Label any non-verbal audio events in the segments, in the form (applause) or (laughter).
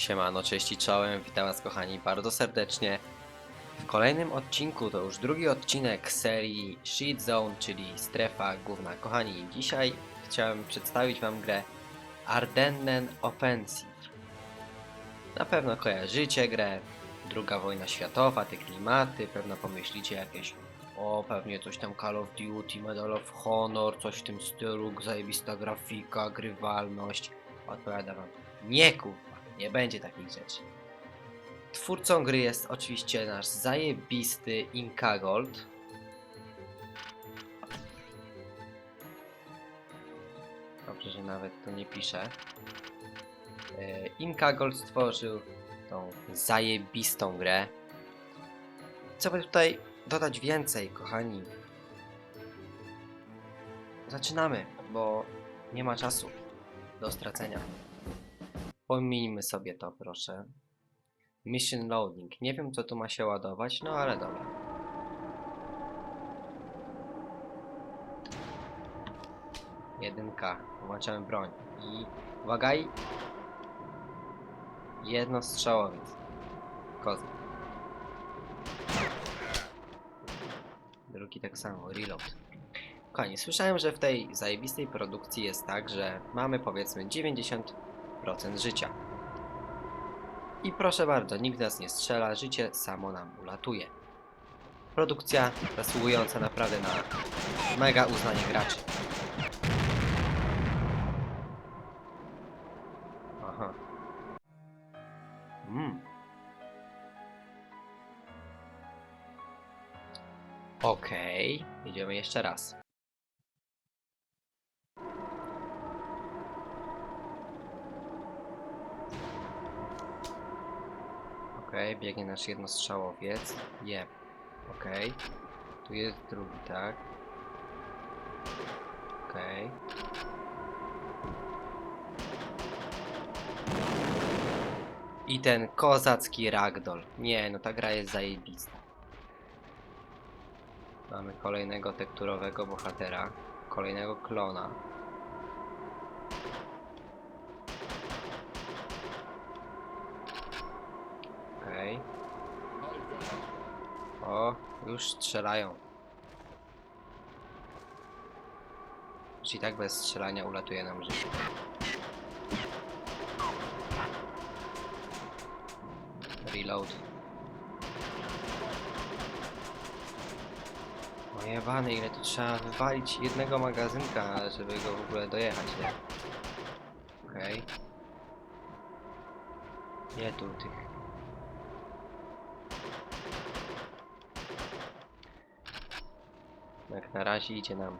Siemano, cześć i czołem, witam was kochani bardzo serdecznie. W kolejnym odcinku, to już drugi odcinek serii Shit Zone, czyli strefa główna. Kochani, dzisiaj chciałem przedstawić wam grę Ardennen Offensive. Na pewno kojarzycie grę, druga wojna światowa, te klimaty, pewno pomyślicie jakieś o, pewnie coś tam Call of Duty, Medal of Honor, coś w tym stylu, zajebista grafika, grywalność. Odpowiada wam, nie kurwa, nie będzie takich rzeczy. Twórcą gry jest oczywiście nasz zajebisty Inka Gold. Dobrze, że nawet to nie pisze. E, Inka Gold stworzył tą zajebistą grę. Co by tutaj dodać więcej, kochani? Zaczynamy, bo nie ma czasu do stracenia. Pominijmy sobie to, proszę. Mission loading. Nie wiem, co tu ma się ładować, no ale dobra. Jedynka. Włączamy broń. I uwaga i... Jednostrzałowiec. Kozak. Drugi tak samo. Reload. Kochani, słyszałem, że w tej zajebistej produkcji jest tak, że mamy powiedzmy 90% życia. I proszę bardzo, nikt nas nie strzela, życie samo nam ulatuje. Produkcja zasługująca naprawdę na mega uznanie graczy. Aha. Mm. Okej, idziemy jeszcze raz. Okej, biegnie nasz jednostrzałowiec. Jeb. Okej. Tu jest drugi, tak? Okej. I ten kozacki ragdoll. Nie, no ta gra jest zajebista. Mamy kolejnego tekturowego bohatera. Kolejnego klona. Okej. O, już strzelają. Już i tak bez strzelania ulatuje nam życie. Reload. Ojebany, ile tu trzeba wywalić jednego magazynka, żeby go w ogóle dojechać, nie? Okej. Nie tu tych Jak na razie idzie nam.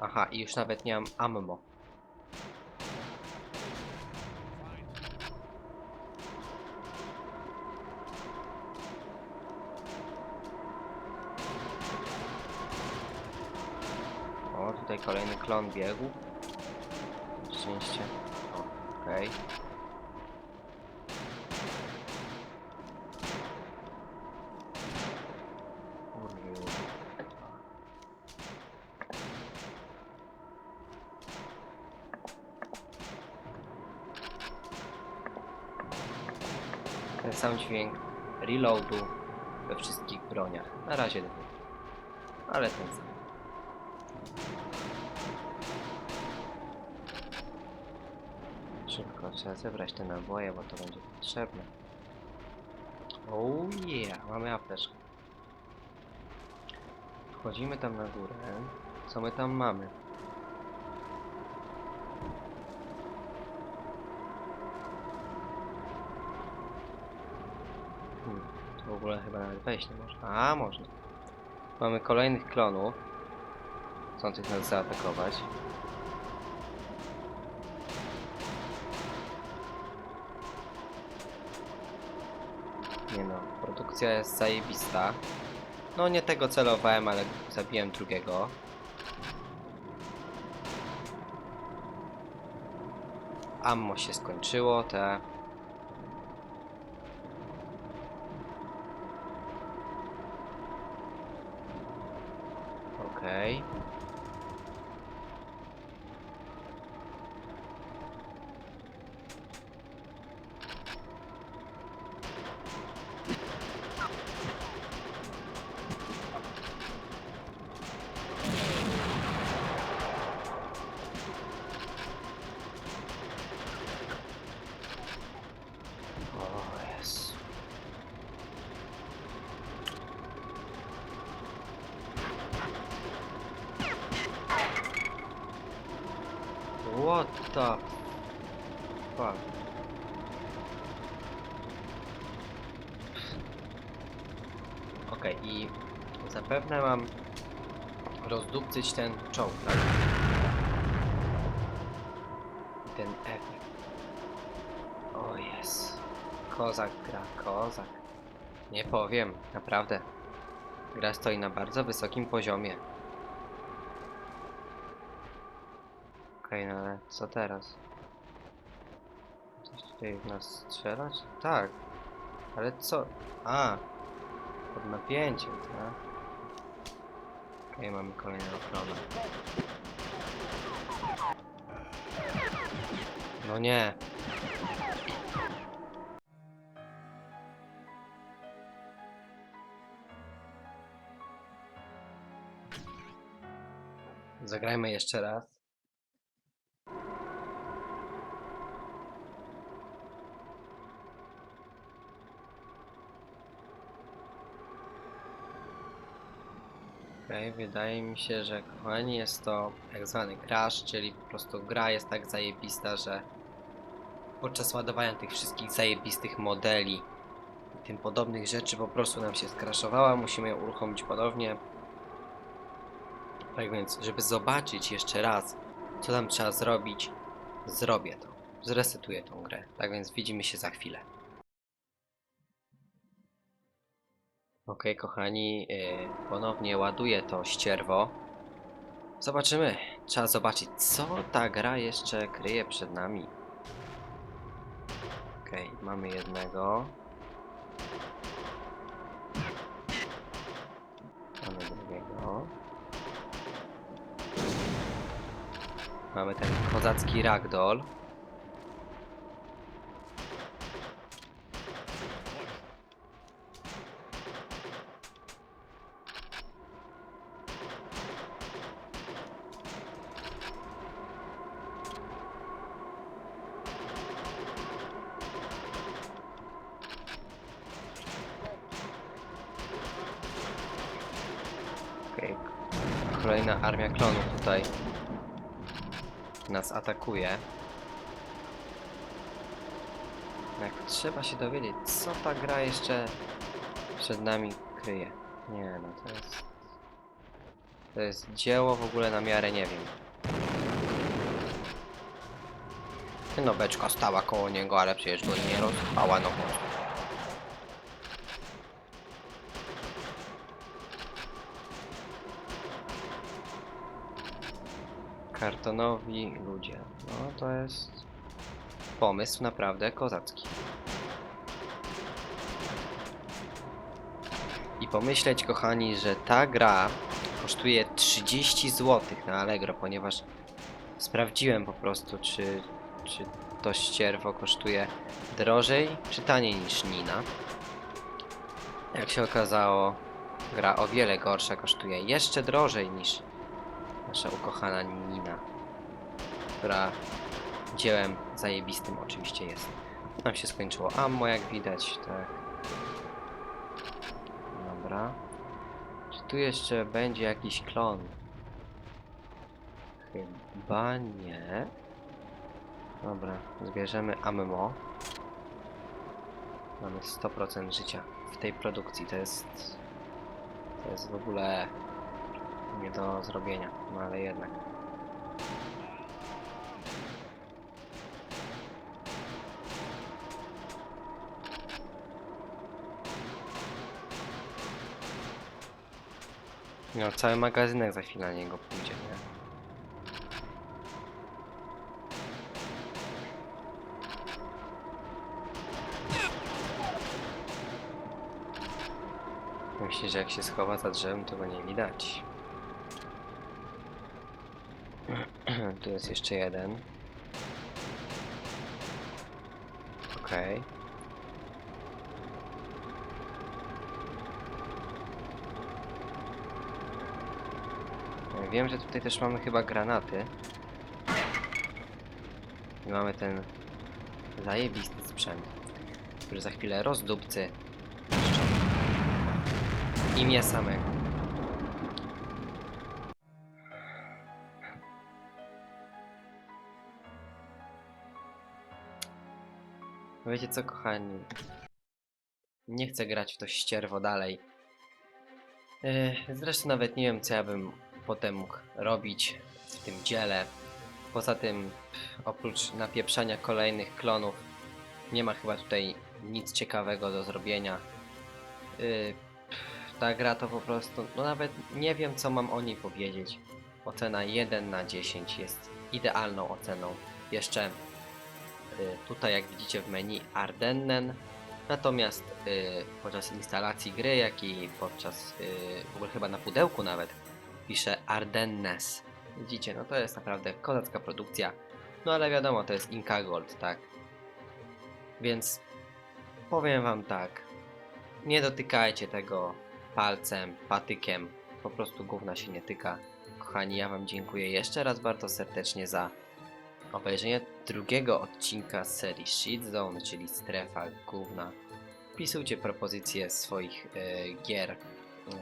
Aha, i już nawet nie mam ammo. O, tutaj kolejny klon biegł. Szczęście. Okej. Kurwa. Ten sam dźwięk reloadu we wszystkich broniach. Na razie dwóch. Ale ten sam. Szybko trzeba zebrać te naboje, bo to będzie potrzebne. Oh yeah, mamy apteczkę. Wchodzimy tam na górę. Co my tam mamy? Hmm, tu w ogóle chyba nawet wejść nie można. A, można. Mamy kolejnych klonów. Chcących nas zaatakować. Nie no, produkcja jest zajebista. No nie tego celowałem, ale zabiłem drugiego. Ammo się skończyło, te... Okej. What the fuck? Okej, i zapewne mam rozdupcyć ten czołg, tak? Ten efekt. O jest. Kozak gra, kozak. Nie powiem, naprawdę. Gra stoi na bardzo wysokim poziomie. Okej, no ale co teraz? Coś tutaj w nas strzelać? Tak. Ale co? A! Pod napięciem, tak? Okej, mamy kolejną ochronę. No nie. Zagrajmy jeszcze raz. Okej, wydaje mi się, że kochani jest to tak zwany crash, czyli po prostu gra jest tak zajebista, że podczas ładowania tych wszystkich zajebistych modeli i tym podobnych rzeczy po prostu nam się skraszowała, musimy ją uruchomić ponownie. Tak więc, żeby zobaczyć jeszcze raz, co tam trzeba zrobić, zrobię to. Zresetuję tą grę. Tak więc widzimy się za chwilę. Okej, kochani, yy, ponownie ładuję to ścierwo. Zobaczymy. Trzeba zobaczyć, co ta gra jeszcze kryje przed nami. Okej, mamy jednego. Mamy drugiego. Mamy ten kozacki ragdoll. Okej. Kolejna armia klonów tutaj nas atakuje. Jak trzeba się dowiedzieć, co ta gra jeszcze przed nami kryje. Nie no, to jest... To jest dzieło w ogóle na miarę nie wiem. No beczka stała koło niego, ale przecież go nie rozpała no Kartonowi ludzie. No to jest pomysł naprawdę kozacki. I pomyśleć, kochani, że ta gra kosztuje 30 zł na Allegro, ponieważ sprawdziłem po prostu, czy, czy to ścierwo kosztuje drożej czy taniej niż Nina. Jak się okazało, gra o wiele gorsza kosztuje jeszcze drożej niż nasza ukochana Nina, która dziełem zajebistym oczywiście jest. Nam się skończyło ammo, jak widać, tak. Dobra. Czy tu jeszcze będzie jakiś klon? Chyba nie. Dobra, zbierzemy ammo. Mamy 100% życia w tej produkcji. To jest... To jest w ogóle nie do zrobienia, no ale jednak. No, cały magazynek za chwilę na niego pójdzie, nie? Myślę, że jak się schowa za drzewem, to go nie widać. (clears throat) tu jest jeszcze jeden. Okej. Okay. Wiem, że tutaj też mamy chyba granaty. I mamy ten zajebisty sprzęt, który za chwilę rozdupcy imię samego. Wiecie co, kochani? Nie chcę grać w to ścierwo dalej. Yy, Zresztą nawet nie wiem, co ja bym potem mógł robić w tym dziele. Poza tym, oprócz napieprzania kolejnych klonów, nie ma chyba tutaj nic ciekawego do zrobienia. Pff, ta gra to po prostu, no nawet nie wiem, co mam o niej powiedzieć. Ocena 1 na 10 jest idealną oceną. Jeszcze tutaj, jak widzicie w menu, Ardennen. Natomiast y, podczas instalacji gry, jak i podczas, y, w ogóle chyba na pudełku nawet, pisze Ardennes. Widzicie, no to jest naprawdę kozacka produkcja. No ale wiadomo, to jest Inca Gold, tak? Więc powiem wam tak. Nie dotykajcie tego palcem, patykiem. Po prostu gówna się nie tyka. Kochani, ja wam dziękuję jeszcze raz bardzo serdecznie za obejrzenie drugiego odcinka serii Shit Zone, czyli Strefa Gówna. Wpisujcie propozycje swoich e, gier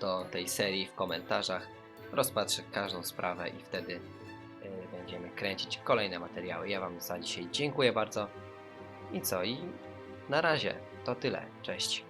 do tej serii w komentarzach. Rozpatrzę każdą sprawę i wtedy e, będziemy kręcić kolejne materiały. Ja Wam za dzisiaj dziękuję bardzo. I co? I na razie to tyle. Cześć.